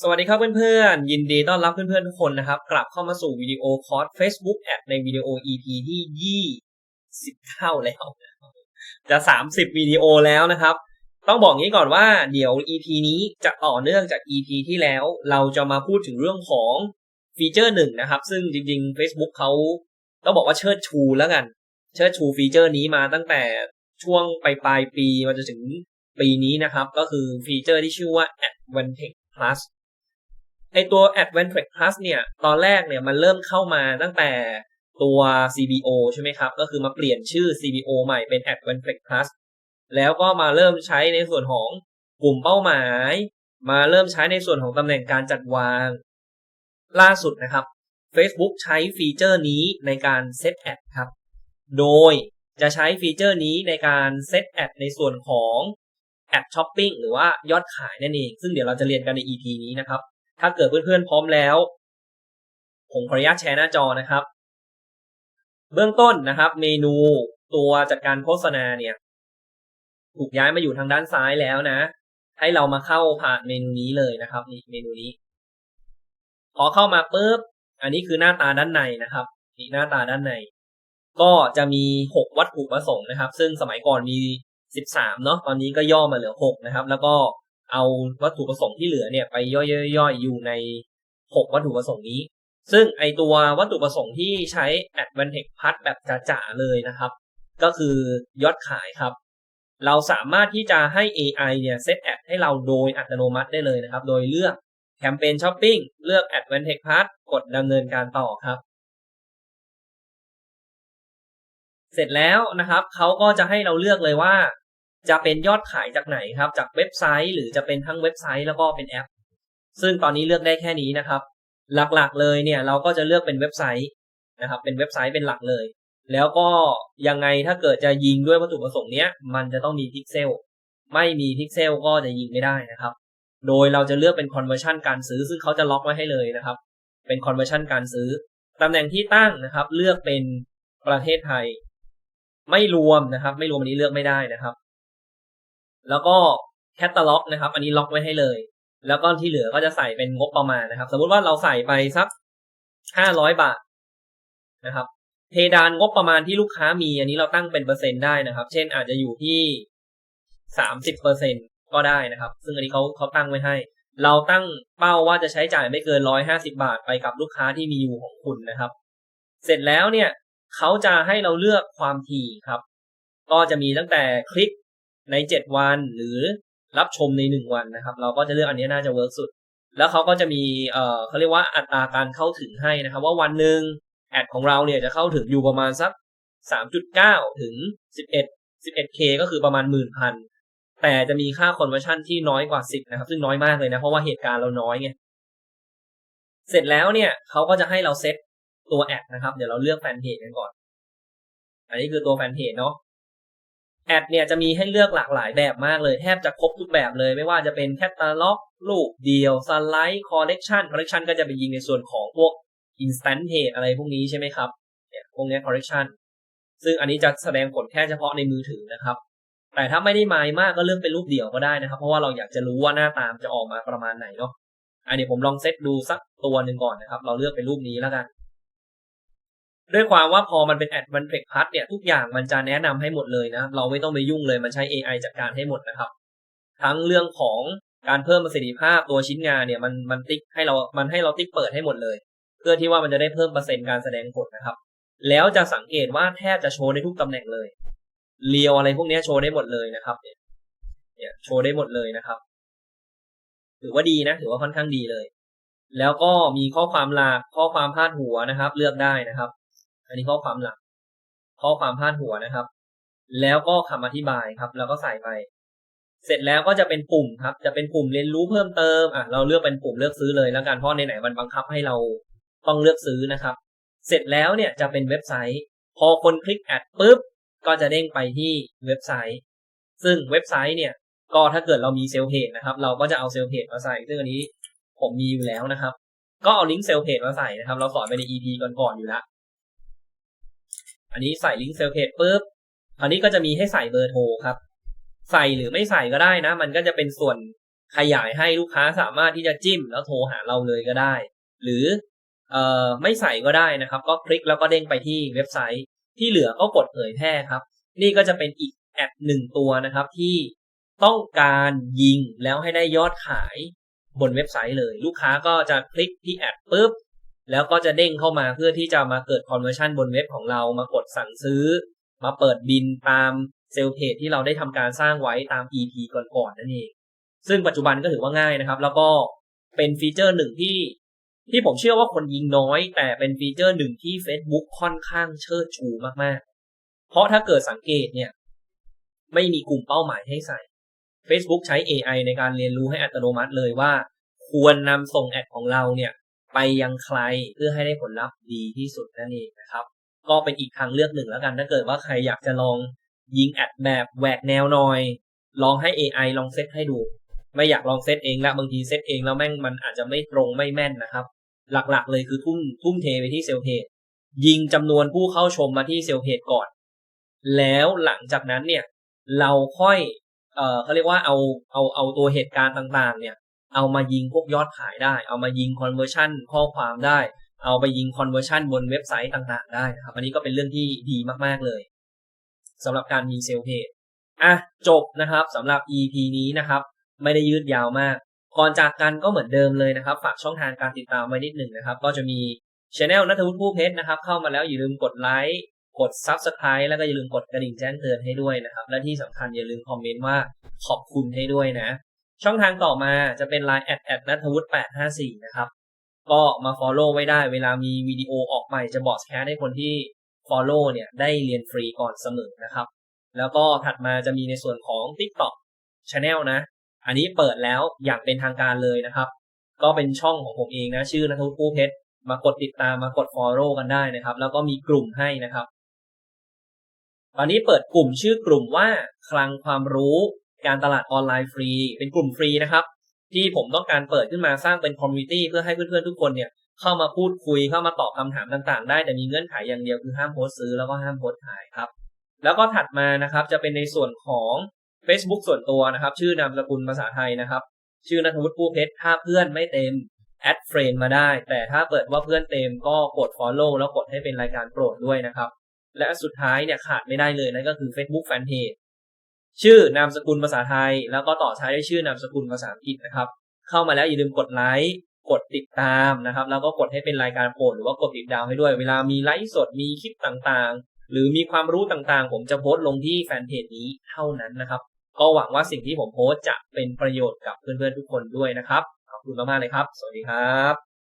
สวัสดีครับเพื่อนๆ ยินดีต้อนรับเพื่อนๆทุกคนนะครับ กลับเข้ามาสู่วิดีโอคอร์ส Facebook Ad ในวิดีโอ EP ที่20เข้าแล้ว จะ 30 วิดีโอแล้วนะครับ ต้องบอกงี้ก่อนว่าเดี๋ยว EP นี้จะต่อเนื่องจาก EP ที่แล้ว เราจะมาพูดถึงเรื่องของฟีเจอร์หนึ่งนะครับ ซึ่งจริงๆ Facebook เขาต้องบอกว่าเชิดชูแล้วกัน เชิดชูฟีเจอร์นี้มาตั้งแต่ช่วงปลายปลายปีมาจนถึงปีนี้นะครับ ก็คือฟีเจอร์ที่ชื่อว่า Advantage Plus ไอตัว Advantage Plus เนี่ย ตอนแรกเนี่ยมันเริ่มเข้ามาตั้งแต่ตัว CBO ใช่ไหมครับ ก็คือมาเปลี่ยนชื่อ CBO ใหม่เป็น Advantage Plus แล้วก็มาเริ่มใช้ในส่วนของกลุ่มเป้าหมาย มาเริ่มใช้ในส่วนของตำแหน่งการจัดวาง ล่าสุดนะครับ Facebook ใช้ฟีเจอร์นี้ในการเซตแอดครับ โดยจะใช้ฟีเจอร์นี้ในการเซตแอดในส่วนของแอดช้อปปิ้งหรือว่ายอดขายนั่นเอง ซึ่งเดี๋ยวเราจะเรียนกันใน EP นี้นะครับ ถ้าเกิดเพื่อนๆพร้อมแล้ว ผมขออนุญาตแชร์หน้าจอนะครับ เบื้องต้นนะครับ เมนูตัวจัดการโฆษณาเนี่ย ถูกย้ายมาอยู่ทางด้านซ้ายแล้วนะ ให้เรามาเข้าผ่านเมนูนี้เลยนะครับนี่เมนูนี้ พอเข้ามาปุ๊บอันนี้คือหน้าตาด้านในนะครับนี่หน้าตาด้านใน ก็จะมี 6 วัตถุประสงค์นะครับ ซึ่งสมัยก่อนมี 13 เนาะตอนนี้ก็ย่อมาเหลือ 6 นะครับ แล้วก็ เอาวัตถุประสงค์ที่เหลือเนี่ยไปย่อยๆอยู่ใน 6 วัตถุประสงค์นี้ ซึ่งไอตัววัตถุประสงค์ที่ใช้ Advantage Plus แบบจ๋าๆเลยนะครับ ก็คือยอดขายครับ เราสามารถที่จะให้ AI เนี่ยเซตแอดให้เราโดยอัตโนมัติได้เลยนะครับ โดยเลือกแคมเปญช้อปปิ้งเลือก Advantage Plus กดดำเนินการต่อครับ เสร็จแล้วนะครับเขาก็จะให้เราเลือกเลยว่า จะเป็นยอดขายจากไหนครับ จากเว็บไซต์ หรือจะเป็นทั้งเว็บไซต์แล้วก็เป็นแอป ซึ่งตอนนี้เลือกได้แค่นี้นะครับ หลักๆเลยเนี่ยเราก็จะเลือกเป็นเว็บไซต์นะครับ เป็นเว็บไซต์เป็นหลักเลย แล้วก็ยังไงถ้าเกิดจะยิงด้วยวัตถุประสงค์เนี้ย มันจะต้องมีพิกเซลไม่มีพิกเซลก็จะยิงไม่ได้นะครับ โดยเราจะเลือกเป็น conversion การซื้อ ซึ่งเขาจะล็อกไว้ให้เลยนะครับ เป็น conversion การซื้อตำแหน่งที่ตั้งนะครับ เลือกเป็นประเทศไทย ไม่รวมนะครับ ไม่รวมอันนี้เลือกไม่ได้นะครับ แล้วก็แคตตาล็อกนะครับ อันนี้ล็อกไว้ให้เลย แล้วก็ที่เหลือก็จะใส่เป็นงบประมาณนะครับ สมมุติว่าเราใส่ไปสักห้าร้อยบาทนะครับ เพดานงบประมาณที่ลูกค้ามี อันนี้เราตั้งเป็นเปอร์เซ็นต์ได้นะครับ เช่นอาจจะอยู่ที่สามสิบเปอร์เซ็นก็ได้นะครับ ซึ่งอันนี้เขาเขาตั้งไว้ให้ เราตั้งเป้าว่าจะใช้จ่ายไม่เกินร้อยห้าสิบาทไปกับลูกค้าที่มีอยู่ของคุณนะครับ เสร็จแล้วเนี่ยเขาจะให้เราเลือกความถี่ครับ ก็จะมีตั้งแต่คลิก ใน 7 วันหรือรับชมใน 1 วันนะครับ เราก็จะเลือกอันนี้น่าจะเวิร์กสุด แล้วเขาก็จะมีเอ่อเขาเรียกว่าอัตราการเข้าถึงให้นะครับ ว่าวันหนึ่งแอดของเราเนี่ยจะเข้าถึงอยู่ประมาณสัก 3.9 ถึง 11 11k ก็คือประมาณหมื่นพันแต่จะมีค่า conversion ที่น้อยกว่า 10 นะครับ ซึ่งน้อยมากเลยนะ เพราะว่าเหตุการณ์เราน้อยไงเสร็จแล้วเนี่ยเขาก็จะให้เราเซตตัวแอดนะครับ เดี๋ยวเราเลือกแฟนเพจกันก่อน อันนี้คือตัวแฟนเพจเนาะ แอดเนี่ยจะมีให้เลือกหลากหลายแบบมากเลยแทบจะครบทุกแบบเลย ไม่ว่าจะเป็นแคตตาล็อกรูปเดียวสไลด์คอลเลกชันคอลเลกชันก็จะไปยิงในส่วนของพวก instant page อะไรพวกนี้ใช่ไหมครับเนี่ยพวกนี้คอลเลกชันซึ่งอันนี้จะแสดงผลแค่เฉพาะในมือถือนะครับ แต่ถ้าไม่ได้หมายมากก็เลือกเป็นรูปเดี่ยวก็ได้นะครับ เพราะว่าเราอยากจะรู้ว่าหน้าตามจะออกมาประมาณไหนเนาะอันนี้ผมลองเซตดูสักตัวหนึ่งก่อนนะครับ เราเลือกเป็นรูปนี้แล้วกัน ด้วยความว่าพอมันเป็น Advantage Plus เนี่ยทุกอย่างมันจะแนะนำให้หมดเลยนะ เราไม่ต้องไปยุ่งเลยมันใช้ AI จัดการให้หมดนะครับ ทั้งเรื่องของการเพิ่มประสิทธิภาพตัวชิ้นงานเนี่ยมันมันติ๊กให้เรา มันให้เราติ๊กเปิดให้หมดเลย เพื่อที่ว่ามันจะได้เพิ่มเปอร์เซ็นต์การแสดงผลนะครับ แล้วจะสังเกตว่าแทบจะโชว์ได้ทุกตำแหน่งเลยเรียวอะไรพวกนี้โชว์ได้หมดเลยนะครับเนี่ยเนี่ยโชว์ได้หมดเลยนะครับ ถือว่าดีนะ ถือว่าค่อนข้างดีเลย แล้วก็มีข้อความหลักข้อความพาดหัวนะครับ เลือกได้นะครับ อันนี้ข้อความหลัก ข้อความพาดหัวนะครับ แล้วก็คำอธิบายครับ แล้วก็ใส่ไป เสร็จแล้วก็จะเป็นปุ่มครับ จะเป็นปุ่มเรียนรู้เพิ่มเติมอะเราเลือกเป็นปุ่มเลือกซื้อเลยแล้วกันเพราะในไหนมันบังคับให้เราต้องเลือกซื้อนะครับ เสร็จแล้วเนี่ยจะเป็นเว็บไซต์ พอคนคลิกแอดปุ๊บก็จะเด้งไปที่เว็บไซต์ ซึ่งเว็บไซต์เนี่ย ก็ถ้าเกิดเรามีเซลล์เพจนะครับ เราก็จะเอาเซลล์เพจมาใส่ ซึ่งอันนี้ผมมีอยู่แล้วนะครับ ก็เอาลิงก์เซลล์เพจมาใส่นะครับ เราสอนไปใน EP ก่อนๆอยู่แล้ว อันนี้ใส่ลิงก์เซลเพจปุ๊บคราวนี้ก็จะมีให้ใส่เบอร์โทรครับ ใส่หรือไม่ใส่ก็ได้นะ มันก็จะเป็นส่วนขยายให้ลูกค้าสามารถที่จะจิ้มแล้วโทรหาเราเลยก็ได้ หรือเอ่อไม่ใส่ก็ได้นะครับ ก็คลิกแล้วก็เด้งไปที่เว็บไซต์ ที่เหลือก็กดเผยแพร่ครับ นี่ก็จะเป็นอีกแอดหนึ่งตัวนะครับที่ต้องการยิงแล้วให้ได้ยอดขายบนเว็บไซต์เลย ลูกค้าก็จะคลิกที่แอดปุ๊บ แล้วก็จะเด้งเข้ามาเพื่อที่จะมาเกิด conversion บนเว็บของเรามากดสั่งซื้อ มาเปิดบินตามเซลล์เพจที่เราได้ทำการสร้างไว้ตาม EP ก่อนๆนั่นเอง ซึ่งปัจจุบันก็ถือว่าง่ายนะครับ แล้วก็เป็นฟีเจอร์หนึ่งที่ที่ผมเชื่อว่าคนยิงน้อย แต่เป็นฟีเจอร์หนึ่งที่ Facebook ค่อนข้างเชิดชูมากๆ เพราะถ้าเกิดสังเกตเนี่ย ไม่มีกลุ่มเป้าหมายให้ใส่ Facebook ใช้ AI ในการเรียนรู้ให้อัตโนมัติเลยว่า ควรนำส่งแอดของเราเนี่ย ไปยังใครเพื่อให้ได้ผลลัพธ์ดีที่สุดนั่นเองนะครับ ก็เป็นอีกทางเลือกหนึ่งแล้วกัน ถ้าเกิดว่าใครอยากจะลองยิงแอดแบบแหวกแนวหน่อย ลองให้ AI ลองเซตให้ดู ไม่อยากลองเซตเองละบางทีเซตเองแล้วแม่งมันอาจจะไม่ตรงไม่แม่นนะครับ หลักๆเลยคือทุ่มทุ่มเทไปที่เซลล์เพจยิงจำนวนผู้เข้าชมมาที่เซลล์เพจก่อน แล้วหลังจากนั้นเนี่ยเราค่อยเอ่อเขาเรียกว่าเอาเอาเอาตัวเหตุการณ์ต่างๆ เนี่ย เอามายิงพวกยอดขายได้ เอามายิง conversion ข้อความได้ เอาไปยิง conversion บนเว็บไซต์ต่างๆ ได้ครับ อันนี้ก็เป็นเรื่องที่ดีมากๆเลยสำหรับการยิงเซลล์เพจอะจบนะครับสำหรับ EP นี้นะครับ ไม่ได้ยืดยาวมาก ก่อนจากกันก็เหมือนเดิมเลยนะครับ ฝากช่องทางการติดตามไว้นิดหนึ่งนะครับ ก็จะมีช anel นัทวุฒิผู้เพชรนะครับ เข้ามาแล้วอย่าลืมกดไลค์กด Subscribe แล้วก็อย่าลืมกดกระดิ่งแจ้งเตือนให้ด้วยนะครับ และที่สำคัญอย่าลืมคอมเมนต์ว่าขอบคุณให้ด้วยนะ ช่องทางต่อมาจะเป็น Line แอดแอดนัทวุฒิ854 นะครับ ก็มา Follow ไว้ได้เวลามีวิดีโอออกใหม่จะบอกแคสให้คนที่ Follow เนี่ยได้เรียนฟรีก่อนเสมอนะครับ แล้วก็ถัดมาจะมีในส่วนของ TikTok Channel นะ อันนี้เปิดแล้วอย่างเป็นทางการเลยนะครับ ก็เป็นช่องของผมเองนะ ชื่อนัทวุฒิผู้เพชรมากดติดตามมากด Follow กันได้นะครับ แล้วก็มีกลุ่มให้นะครับ ตอนนี้เปิดกลุ่มชื่อกลุ่มว่าคลังความรู้ การตลาดออนไลน์ฟรี เป็นกลุ่มฟรีนะครับ ที่ผมต้องการเปิดขึ้นมาสร้างเป็นคอมมูนิตี้เพื่อให้เพื่อนๆทุกคนเนี่ยเข้ามาพูดคุยเข้ามาตอบคำถามต่างๆ ได้แต่มีเงื่อนไขอย่างเดียวคือห้ามโพสต์ซื้อแล้วก็ห้ามโพสต์ขายครับ แล้วก็ถัดมานะครับจะเป็นในส่วนของ Facebook ส่วนตัวนะครับ ชื่อนามสกุลภาษาไทยนะครับ ชื่อนัทวุฒิผู้เพชรถ้าเพื่อนไม่เต็มแอดเฟรนมาได้ แต่ถ้าเปิดว่าเพื่อนเต็มก็กด Follow แล้วกดให้เป็นรายการโปรดด้วยนะครับ และสุดท้ายเนี่ยขาดไม่ได้เลยนั่นก็คือ Facebook Fanpage ชื่อนามสกุลภาษาไทย แล้วก็ต่อท้ายด้วยชื่อนามสกุลภาษาอังกฤษนะครับ เข้ามาแล้วอย่าลืมกดไลค์กดติดตามนะครับ แล้วก็กดให้เป็นรายการโปรดหรือว่ากดติดดาวให้ด้วย เวลามีไลฟ์สดมีคลิปต่างๆ หรือมีความรู้ต่างๆ ผมจะโพสต์ลงที่แฟนเพจนี้เท่านั้นนะครับ ก็หวังว่าสิ่งที่ผมโพสต์จะเป็นประโยชน์กับเพื่อนๆทุกคนด้วยนะครับขอบคุณมากๆเลยครับ สวัสดีครับ